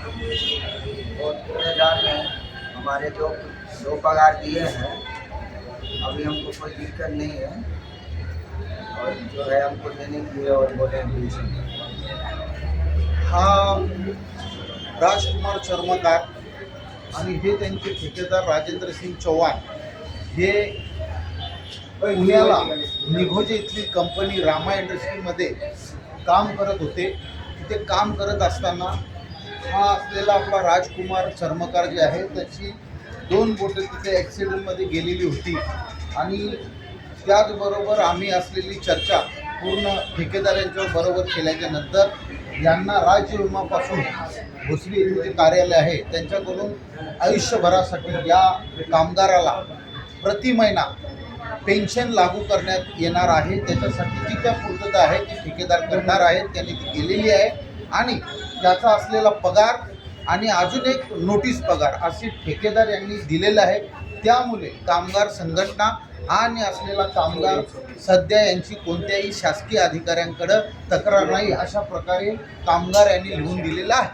और ठेकेदार ने हमारे जो दो पगार दिए हैं अभी हमको कोई दिक्कत नहीं है। और जो है हमको देने के लिए और बोले हैं हा राजकुमार चर्मकार आणि हे त्यांचे ठेकेदार राजेंद्र सिंग चव्हाण हे पुण्याला निघोजे इथली कंपनी रामा इंडस्ट्रीमध्ये काम करत होते. तिथे काम करत असताना हा असलेला आपला राजकुमार चर्मकार जे आहे त्याची दोन बोटं तिथे ॲक्सिडेंटमध्ये गेलेली होती. आणि त्याचबरोबर आम्ही असलेली चर्चा पूर्ण ठेकेदारांच्या बरोबर केल्याच्यानंतर यांना राज्य विमापासून भोसरी जे कार्यालय आहे त्यांच्याकडून आयुष्यभरासाठी या कामगाराला प्रति महिना पेन्शन लागू करण्यात येणार आहे. त्याच्यासाठी जी काय पूर्तता आहे ती ठेकेदार करणार आहेत त्यांनी ती केलेली आहे. आणि त्याचा असलेला पगार आणि अजून एक नोटीस पगार असे ठेकेदार यांनी दिलेलं आहे त्यामुळे कामगार संघटना आणि असलेला कामगार सध्या यांची कोणत्याही शासकीय अधिकाऱ्यांकडं तक्रार नाही अशा प्रकारे कामगार यांनी लिहून दिलेला आहे.